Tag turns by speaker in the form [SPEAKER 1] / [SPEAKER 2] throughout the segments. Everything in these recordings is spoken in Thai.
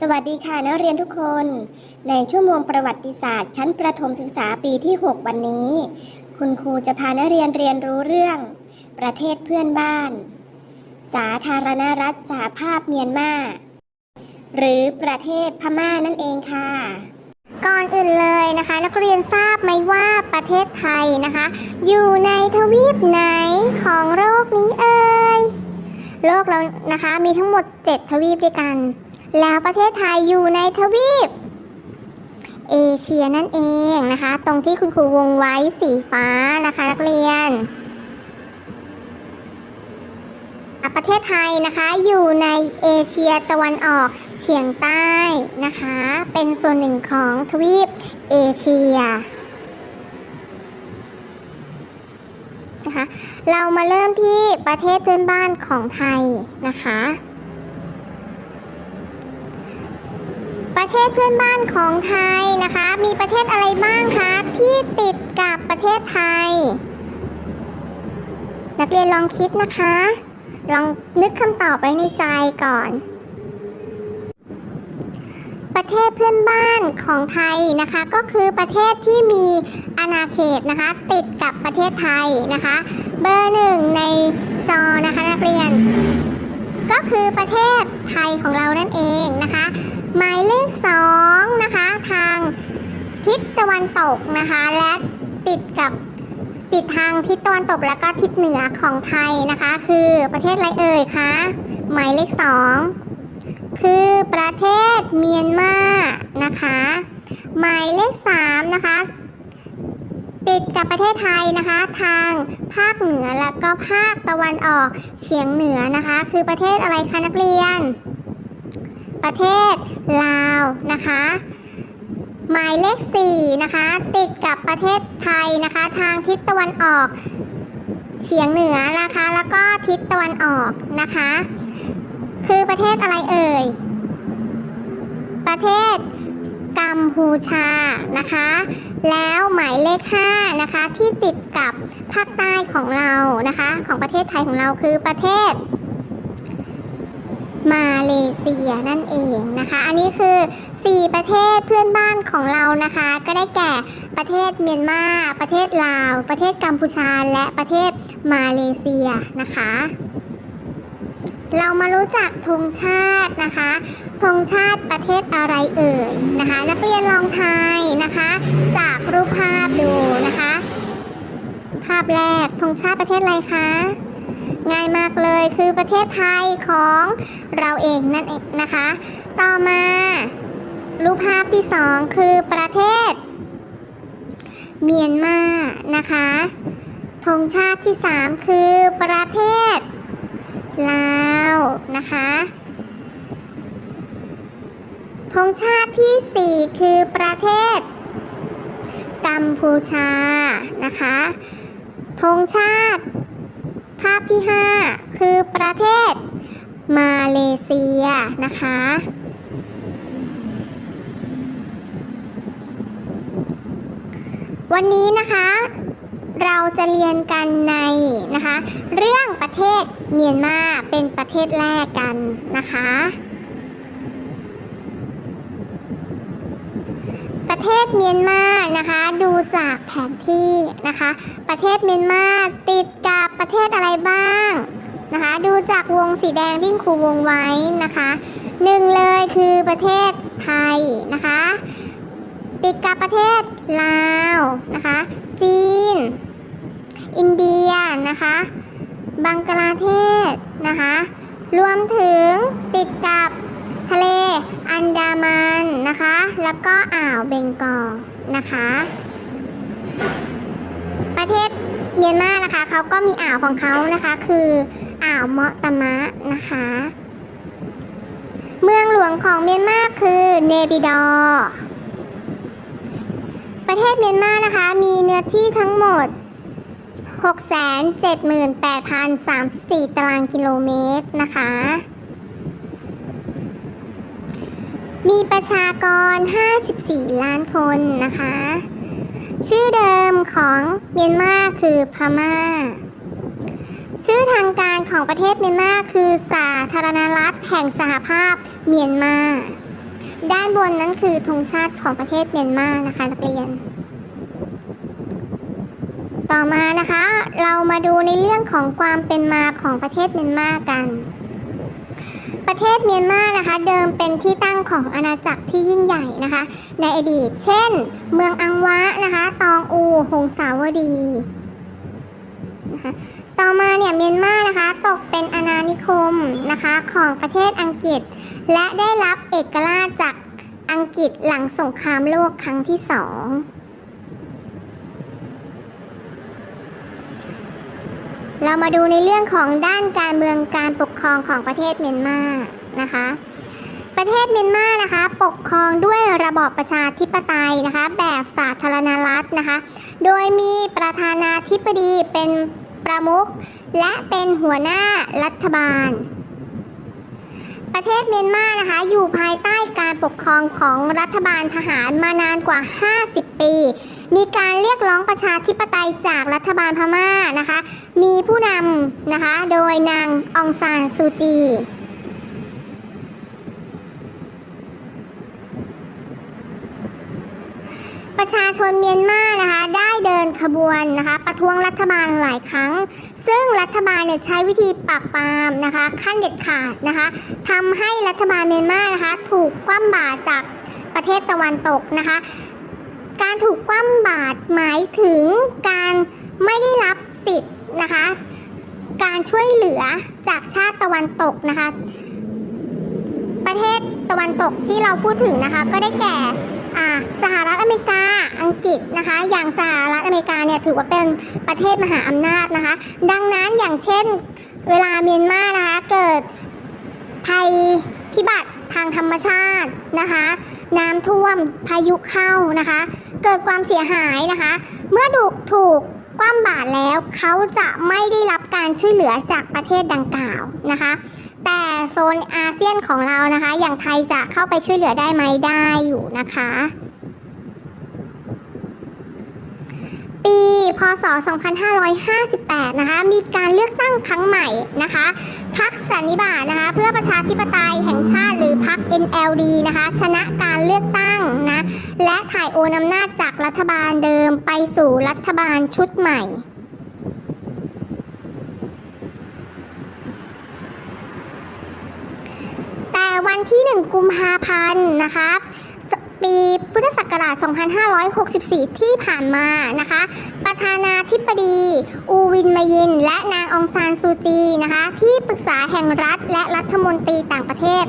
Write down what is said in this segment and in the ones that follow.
[SPEAKER 1] สวัสดีค่ะนักเรียนทุกคน ในชั่วโมงประวัติศาสตร์ ชั้นประถมศึกษาปีที่ 6 วันนี้ คุณครูจะพานักเรียนเรียนรู้เรื่อง ประเทศเพื่อนบ้าน สาธารณรัฐสหภาพเมียนมาหรือประเทศพม่านั่นเองค่ะ
[SPEAKER 2] ก่อนอื่นเลยนะคะ นักเรียนทราบไหมว่าประเทศไทยนะคะ อยู่ในทวีปไหนของโลกนี้เอ่ยโลกเรานะคะมีทั้งหมด 7 ทวีปด้วยกัน แล้วประเทศไทยอยู่ในทวีป เอเชียนั่นเองนะคะ ตรงที่คุณครูวงไว้สีฟ้านะคะนักเรียน ประเทศไทยนะคะอยู่ในเอเชียตะวันออกเฉียงใต้นะคะ เป็นส่วนหนึ่งของทวีปเอเชียนะคะเรามาเริ่มที่ประเทศเพื่อนบ้านของไทยนะคะ ประ เทศเพื่อนบ้านของไทยนะคะ มีประเทศอะไรบ้างคะที่ติดกับประเทศไทย นักเรียนลองคิดนะคะ ลองนึกคำตอบไว้ในใจก่อน ประเทศเพื่อนบ้านของไทยนะคะ ก็คือประเทศที่มีอาณาเขตนะคะ ติดกับประเทศไทยนะคะ เบอร์หนึ่งในจอนะคะนักเรียน ก็คือประเทศไทยของเรานั่นเองนะคะ หมายเลขสองนะคะ ทางทิศตะวันตกนะคะ และติดกับติดทางทิศตะวันตกแล้วก็ทิศเหนือของไทยนะคะ คือประเทศอะไรเอ่ยคะหมายเลขสองคือประเทศเมียนมานะคะ หมายเลขสามนะคะติดกับประเทศไทยนะคะ ทางภาคเหนือแล้วก็ภาคตะวันออกเฉียงเหนือนะคะ คือประเทศอะไรคะนักเรียน ประเทศลาวนะคะ หมายเลข4นะคะ ติดกับประเทศไทยนะคะ ทางทิศตะวันออกเฉียงเหนือนะคะ แล้วก็ทิศตะวันออกนะคะ คือประเทศอะไรเอ่ย ประเทศกัมพูชานะคะ แล้วหมายเลข5นะคะที่ติดกับภาคใต้ของเรานะคะ ของประเทศไทยของเราคือประเทศ มาเลเซียนั่นเองนะคะ อันนี้คือ 4 ประเทศเพื่อนบ้านของเรานะคะ ก็ได้แก่ประเทศเมียนมา ประเทศลาว ประเทศกัมพูชา และประเทศมาเลเซียนะคะ เรามารู้จักธงชาตินะคะธงชาติประเทศอะไรเอ่ยนะคะ นักเรียนลองทายนะคะ จากรูปภาพดูนะคะ ภาพแรกธงชาติประเทศอะไรคะ ง่ายมากเลยคือประเทศไทยของเราเองนั่นเองนะคะ ต่อมารูปภาพที่สองคือประเทศ เมียนมานะคะธงชาติที่สามคือประเทศ ลาวนะคะธงชาติที่สี่คือประเทศ กัมพูชานะคะธงชาติ ภาพที่ 5 คือประเทศ มาเลเซียนะคะ วันนี้นะคะ เราจะเรียนกันในนะคะ เรื่องประเทศเมียนมาเป็นประเทศแรกกันนะคะ ประ เทศเมียนมานะคะ ดูจากแผนที่นะคะ ประเทศเมียนมาติดกับประเทศอะไรบ้างนะคะ ดูจากวงสีแดงที่ครูวงไว้นะคะหนึ่งเลยคือประเทศไทยนะคะ ติดกับประเทศลาวนะคะ จีน อินเดียนะคะบังกลาเทศนะคะ รวมถึงติดกับ ทะเลอันดามันนะคะ แล้วก็อ่าวเบงกอลนะคะ ประเทศเมียนมานะคะเขาก็มีอ่าวของเขานะคะ คืออ่าวเมาะตะมะนะคะ เมืองหลวงของเมียนมาคือเนปิดอประเทศเมียนมานะคะ มีเนื้อที่ทั้งหมด 678,034 ตารางกิโลเมตรนะคะ มีประชากร 54 ล้านคนนะคะ ชื่อเดิมของเมียนมาคือพม่า ชื่อทางการของประเทศเมียนมาคือสาธารณรัฐแห่งสหภาพเมียนมา ด้านบนนั้นคือธงชาติของประเทศเมียนมานะคะนักเรียน ต่อมานะคะ เรามาดูในเรื่องของความเป็นมาของประเทศเมียนมากัน ประเทศเมียนมานะคะ เดิมเป็นที่ตั้งของอาณาจักรที่ยิ่งใหญ่นะคะ ในอดีต เช่น เมืองอังวะนะคะ ตองอูหงสาวดีนะคะต่อมาเนี่ยเมียนมานะคะตกเป็นอาณานิคมนะคะของประเทศอังกฤษ และได้รับเอกราชจากอังกฤษหลังสงครามโลกครั้งที่สอง เรามาดูในเรื่องของด้านการเมืองการปกครองของประเทศเมียนมานะคะ ประเทศเมียนมานะคะ ปกครองด้วยระบอบประชาธิปไตยนะคะ แบบสาธารณรัฐนะคะ โดยมีประธานาธิบดีเป็นประมุขและเป็นหัวหน้ารัฐบาล ประเทศเมียนมานะคะ อยู่ภายใต้การปกครองของรัฐบาลทหารมานานกว่า 50 ปี มีการเรียกร้องประชาธิปไตยจากรัฐบาลพม่านะคะ มีผู้นำนะคะ โดยนางองซานซูจี ประชาชนเมียนมานะคะ ได้เดินขบวนนะคะ ประท้วงรัฐบาลหลายครั้ง ซึ่งรัฐบาลเนี่ยใช้วิธีปราบปรามนะคะ ขั้นเด็ดขาดนะคะทำให้รัฐบาลเมียนมานะคะ ถูกคว่ำบาตรจากประเทศตะวันตกนะคะ การถูกคว่ำบาตรหมายถึงการไม่ได้รับสิทธิ์นะคะ การช่วยเหลือจากชาติตะวันตกนะคะ ประเทศตะวันตกที่เราพูดถึงนะคะ ก็ได้แก่ สหรัฐอเมริกา อังกฤษนะคะ อย่างสหรัฐอเมริกาเนี่ยถือว่าเป็นประเทศมหาอำนาจนะคะ ดังนั้นอย่างเช่นเวลาเมียนมานะคะเกิดภัยพิบัติทางธรรมชาตินะคะ น้ำท่วมพายุเข้านะคะ เกิดความเสียหายนะคะ เมื่อถูกถูกคว่ำบาตรแล้วเขาจะไม่ได้รับการช่วยเหลือจากประเทศดังกล่าวนะคะ แต่โซนอาเซียนของเรานะคะ อย่างไทยจะเข้าไปช่วยเหลือได้ไหมได้อยู่นะคะ ปีพศ 2558 นะคะ มีการเลือกตั้งครั้งใหม่นะคะพักสันนิบาตนะคะ เพื่อประชาธิปไตยแห่งชาติหรือพัก NLD นะคะ ชนะการเลือกตั้งนะ และถ่ายโอนอำนาจจากรัฐบาลเดิมไปสู่รัฐบาลชุดใหม่ แต่วันที่ 1 กุมภาพันธ์นะคะปีพุทธศักราช 2564 ที่ผ่านมานะคะ ประธานาธิบดี อูวินมายิน และนางองซานซูจีนะคะ ที่ปรึกษาแห่งรัฐและรัฐมนตรีต่างประเทศ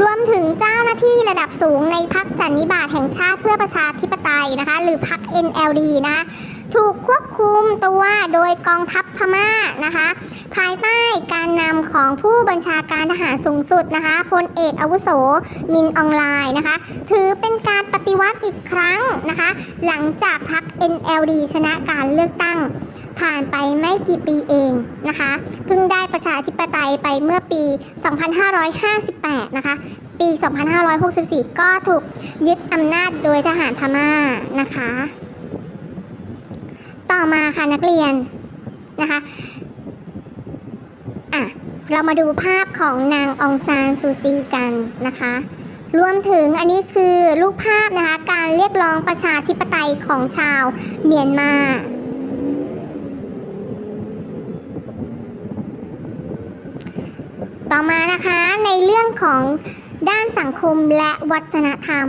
[SPEAKER 2] รวมถึงเจ้าหน้าที่ระดับสูงในพรรคสันนิบาตแห่งชาติเพื่อประชาธิปไตยนะคะ หรือพรรค NLD นะะ ถูกควบคุมตัวโดยกองทัพพม่านะคะ ภายใต้การนำของผู้บัญชาการทหารสูงสุดนะคะพลเอกอาวุโสมินอองไลน์นะคะ ถือเป็นการปฏิวัติอีกครั้งนะคะ หลังจากพรรค NLD ชนะการเลือกตั้ง ผ่านไปไม่กี่ปีเองนะคะ เพิ่งได้ประชาธิปไตยไปเมื่อปี 2558 นะคะ ปี 2564 ก็ถูกยึดอำนาจโดยทหารพม่านะคะ ต่อมาค่ะนักเรียนนะคะอะเรามาดูภาพของนางองซานซูจีกันนะคะรวมถึงอันนี้คือรูปภาพนะคะการเรียกร้องประชาธิปไตยของชาวเมียนมาต่อมานะคะในเรื่องของด้านสังคมและวัฒนธรรม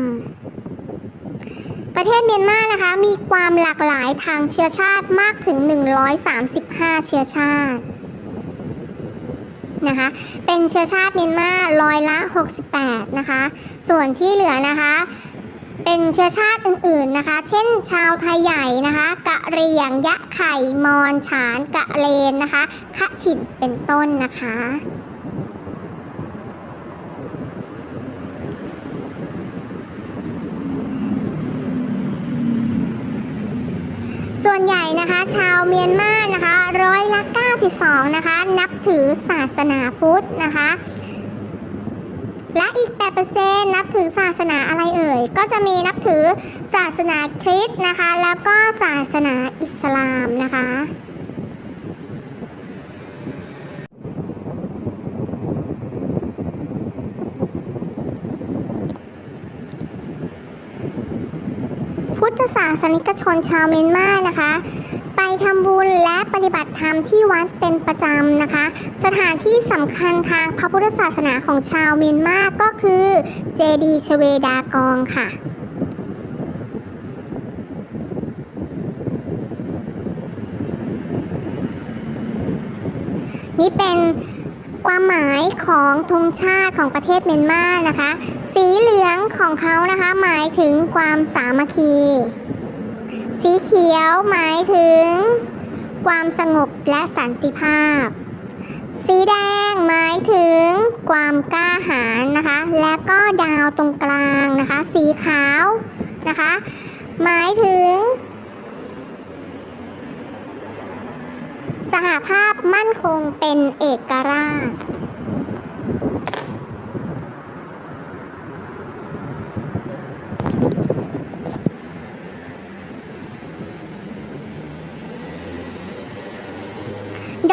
[SPEAKER 2] ประเทศเมียนมานะคะ มีความหลากหลายทางเชื้อชาติมากถึง 135 เชื้อชาตินะคะ เป็นเชื้อชาติเมียนมาร้อยละ 68 นะคะ ส่วนที่เหลือนะคะ เป็นเชื้อชาติอื่นๆนะคะ เช่น ชาวไทยใหญ่นะคะ กะเรียง ยะไข่ มอญฉาน กะเลนนะคะคะฉินเป็นต้นนะคะ วนใหญ่นะคะ ชาวเมียนมานะคะร้อยละ 92 นะคะ นับถือศาสนาพุทธนะคะ และอีก 8%นับถือศาสนาอะไรเอ่ย ก็จะมีนับถือศาสนาคริสต์นะคะ แล้วก็ศาสนาอิสลามนะคะ ศาสนิกชนชาวเมียนมานะคะ ไปทำบุญและปฏิบัติธรรมที่วัดเป็นประจำนะคะ สถานที่สำคัญทางพระพุทธศาสนาของชาวเมียนมาก็คือเจดีชเวดากองค่ะนี่เป็น ความหมายของธงชาติของประเทศเมียนมานะคะ สีเหลืองของเขานะคะหมายถึงความสามัคคี สีเขียวหมายถึง ความสงบและสันติภาพ สีแดงหมายถึง ความกล้าหาญนะคะ และก็ดาวตรงกลางนะคะ สีขาวนะคะ หมายถึง สหภาพมั่นคงเป็นเอกราช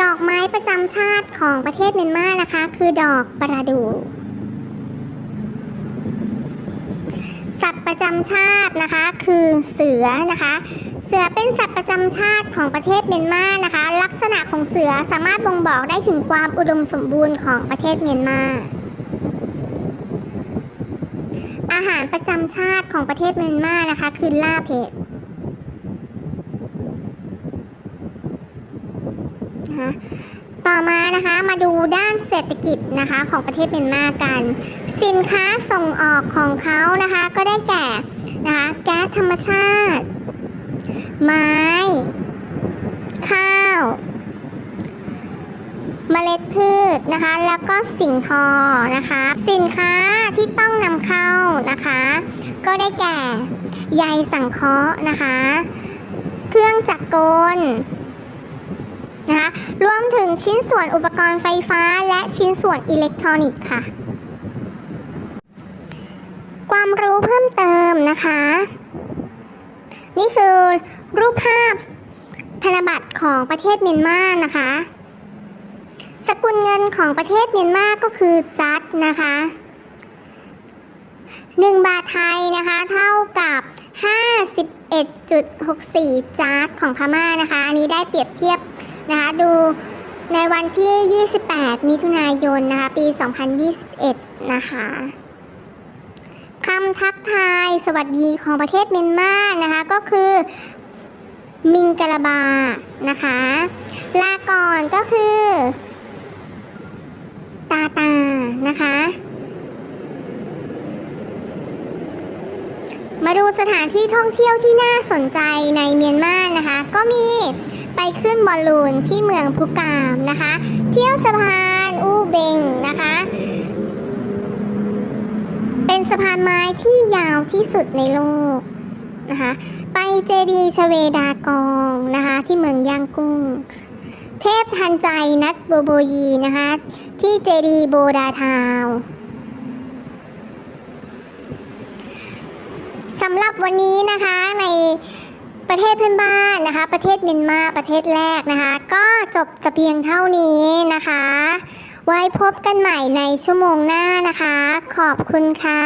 [SPEAKER 2] ดอกไม้ประจำชาติของประเทศเมียนมานะคะ คือดอกประดู่สัตว์ประจำชาตินะคะคือเสือนะคะ เสือเป็นสัตว์ประจำชาติของประเทศเมียนมานะคะ ลักษณะของเสือสามารถบ่งบอกได้ถึงความอุดมสมบูรณ์ของประเทศเมียนมาอาหารประจำชาติของประเทศเมียนมานะคะ คือลาบเห็ดนะคะต่อมานะคะมาดูด้านเศรษฐกิจนะคะของประเทศเมียนมากัน สินค้าส่งออกของเขานะคะก็ได้แก่นะคะแก๊สธรรมชาติ ไม้ ข้าวเมล็ดพืชนะคะ แล้วก็สิ่งทอนะคะ สินค้าที่ต้องนำเข้านะคะ ก็ได้แก่ใยสังเคราะห์นะคะ เครื่องจักรกลนะคะรวมถึงชิ้นส่วนอุปกรณ์ไฟฟ้าและชิ้นส่วนอิเล็กทรอนิกส์ค่ะ ความรู้เพิ่มเติมนะคะ นี่คือรูปภาพธนบัตรของประเทศเมียนมานะคะ สกุลเงินของประเทศเมียนมาก็คือจัดนะคะ1บาทไทยนะคะ เท่ากับ 51.64จาร์ของพม่านะคะ อันนี้ได้เปรียบเทียบนะคะ ดูในวันที่ 28 มิถุนายนนะคะ ปี 2021 นะคะ คำทักทายสวัสดีของประเทศเมียนมานะคะ ก็คือมิงกะลาบานะคะ ลาก่อนก็คือ ตาตานะคะ มาดูสถานที่ท่องเที่ยวที่น่าสนใจในเมียนมานะคะ ก็มีไปขึ้นบอลลูนที่เมืองพุกามนะคะ เที่ยวสะพานอูเบงนะคะ สะพานไม้ที่ยาวที่สุดในโลกนะคะไปเจดีชเวดากองนะคะที่เมืองย่างกุ้ง เทพทันใจนัดโบโบยีนะคะที่เจดีโบดาทาวสำหรับวันนี้นะคะในประเทศเพื่อนบ้านนะคะ ประเทศเมียนมาประเทศแรกนะคะ ก็จบแต่เพียงเท่านี้นะคะ ไว้พบกันใหม่ในชั่วโมงหน้านะคะ ขอบคุณค่ะ